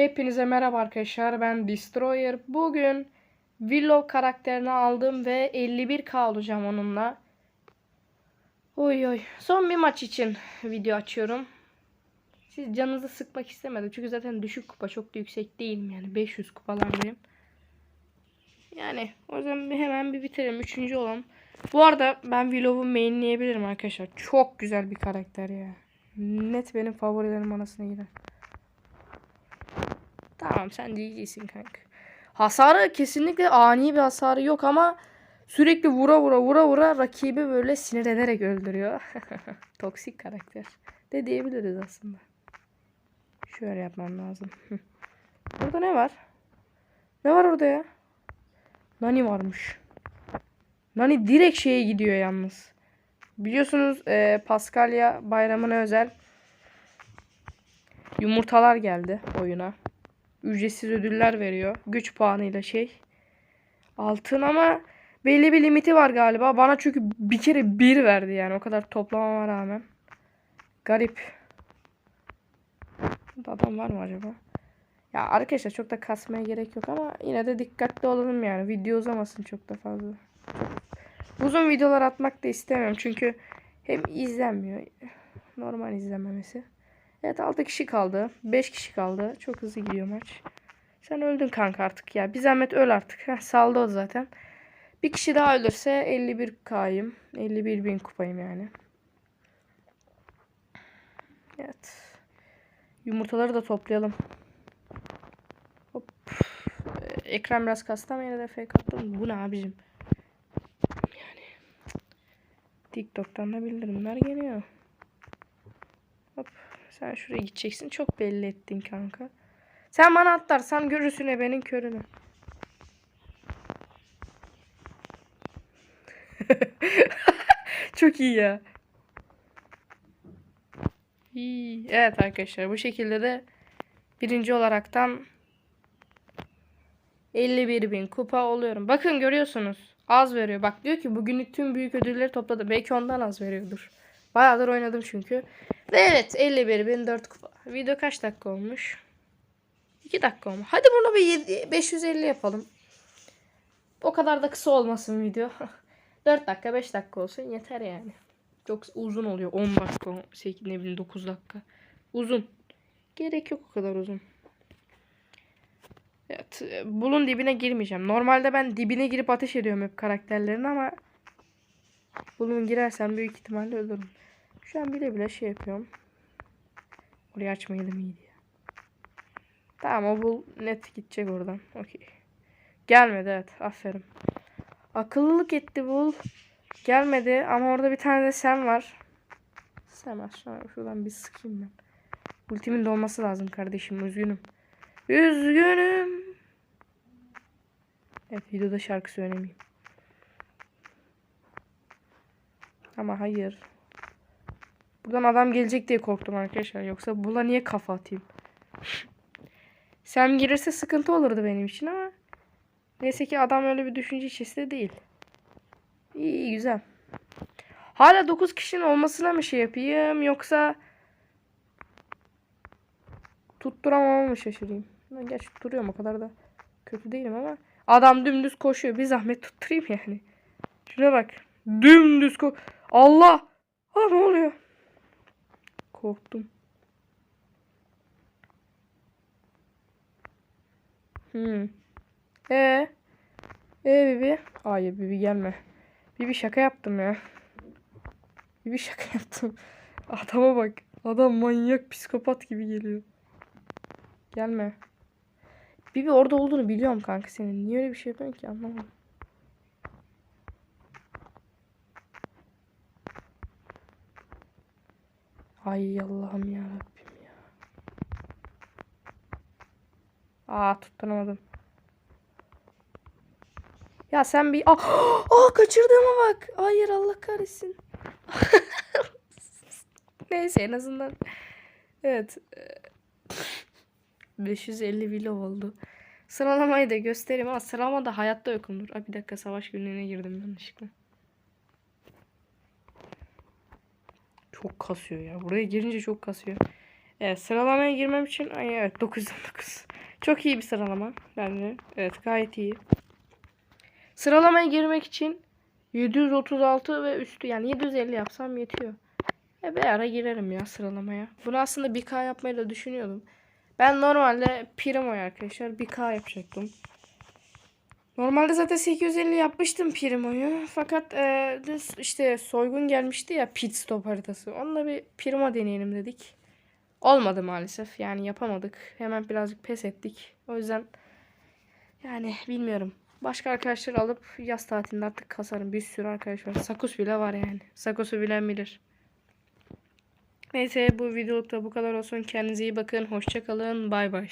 Hepinize merhaba arkadaşlar. Ben Destroyer. Bugün Willow karakterini aldım ve 51k olacağım onunla. Oy oy. Son bir maç için video açıyorum. Siz canınızı sıkmak istemedim. Çünkü zaten düşük kupa çok da yüksek değilim yani. 500 kupalardayım. Yani o bir hemen bir bitirelim. Üçüncü olalım. Bu arada ben Willow'u mainleyebilirim arkadaşlar. Çok güzel bir karakter ya. Net benim favorilerim arasına girer. Tamam sen de iyisin kanka. Hasarı kesinlikle ani bir hasarı yok ama sürekli vura vura vura vura rakibi böyle sinir ederek öldürüyor. Toksik karakter de diyebiliriz aslında. Şöyle yapmam lazım. Burada ne var? Ne var orada ya? Nani varmış. Nani direkt şeye gidiyor yalnız. Biliyorsunuz e, Paskalya bayramına özel yumurtalar geldi oyuna. Ücretsiz ödüller veriyor. Güç puanıyla şey. Altın ama belli bir limiti var galiba. Bana çünkü bir kere bir verdi yani. O kadar toplamama rağmen. Garip. Burada adam var mı acaba? Ya arkadaşlar çok da kasmaya gerek yok ama yine de dikkatli olalım yani. Video uzamasın çok da fazla. Uzun videolar atmak da istemiyorum çünkü hem izlenmiyor. Normal izlenmemesi. Evet 6 kişi kaldı. 5 kişi kaldı. Çok hızlı gidiyor maç. Sen öldün kanka artık ya. Bir zahmet öl artık. Heh, saldı o zaten. Bir kişi daha ölürse 51 kayım. 51 bin kupayım yani. Evet. Yumurtaları da toplayalım. Hop. Ee, Ekran biraz kastı ama yine de fake attım. Bu ne abicim? Yani. TikTok'tan da bildirimler geliyor. Sen şuraya gideceksin. Çok belli ettin kanka. Sen bana atlarsan görürsün ebenin körünü. Çok iyi ya. İyi. Evet arkadaşlar bu şekilde de birinci olaraktan 51 bin kupa oluyorum. Bakın görüyorsunuz. Az veriyor. Bak diyor ki bugünlük tüm büyük ödülleri topladım. Belki ondan az veriyordur. Bayağıdır oynadım çünkü. Ve evet 51 bin 4 kupa. Video kaç dakika olmuş? 2 dakika olmuş. Hadi bunu bir 7, 550 yapalım. O kadar da kısa olmasın video. 4 dakika 5 dakika olsun yeter yani. Çok uzun oluyor. 10 dakika, 8, ne bileyim 9 dakika. Uzun. Gerek yok o kadar uzun. Evet, bulun dibine girmeyeceğim. Normalde ben dibine girip ateş ediyorum hep karakterlerin ama bulun girersem büyük ihtimalle ölürüm. Şu an bile bile şey yapıyorum. Orayı açmayalım iyiydi ya. Tamam o bul net gidecek oradan. Okey. Gelmedi evet. Aferin. Akıllılık etti bul. Gelmedi ama orada bir tane de sen var. Sen aşağı şuradan bir sıkayım ben. Ultimin dolması lazım kardeşim. Üzgünüm. Üzgünüm. Evet videoda şarkı söylemeyeyim. Ama hayır. Buradan adam gelecek diye korktum arkadaşlar. Yoksa bula niye kafa atayım? Sam girirse sıkıntı olurdu benim için ama neyse ki adam öyle bir düşünce içerisinde değil. İyi, güzel. Hala 9 kişinin olmasına mı şey yapayım yoksa tutturamama mı şaşırayım? Ben gerçi tutturuyorum o kadar da kötü değilim ama adam dümdüz koşuyor. Bir zahmet tutturayım yani. Şuna bak. Dümdüz ko Allah! Ha ne oluyor? Korktum. Hmm. E e Bibi. Hayır Bibi gelme. Bibi şaka yaptım ya. Bibi şaka yaptım. Adama bak. Adam manyak psikopat gibi geliyor. Gelme. Bibi orada olduğunu biliyorum kanka senin. Niye öyle bir şey yapıyorsun ki anlamadım. Ay Allah'ım ya Rabbim ya. Aa tutturamadım. Ya sen bir... Aa, aa kaçırdığıma bak. Hayır Allah kahretsin. Neyse en azından. Evet. 550 vilo oldu. Sıralamayı da göstereyim ama sıralama da hayatta yokumdur. Aa, bir dakika savaş günlüğüne girdim yanlışlıkla. Çok kasıyor ya. Buraya girince çok kasıyor. Evet sıralamaya girmem için ay evet 919. Çok iyi bir sıralama bence. Evet gayet iyi. Sıralamaya girmek için 736 ve üstü yani 750 yapsam yetiyor. E bir ara girerim ya sıralamaya. Bunu aslında 1K yapmayı da düşünüyordum. Ben normalde Primo'yu arkadaşlar 1K yapacaktım. Normalde zaten 850 yapmıştım Primo'yu. Fakat e, düz işte soygun gelmişti ya pit stop haritası. Onunla bir Primo deneyelim dedik. Olmadı maalesef. Yani yapamadık. Hemen birazcık pes ettik. O yüzden yani bilmiyorum. Başka arkadaşlar alıp yaz tatilinde artık kasarım. Bir sürü arkadaş var. Sakus bile var yani. Sakus'u bilen bilir. Neyse bu videoluk da bu kadar olsun. Kendinize iyi bakın. Hoşça kalın. Bay bay.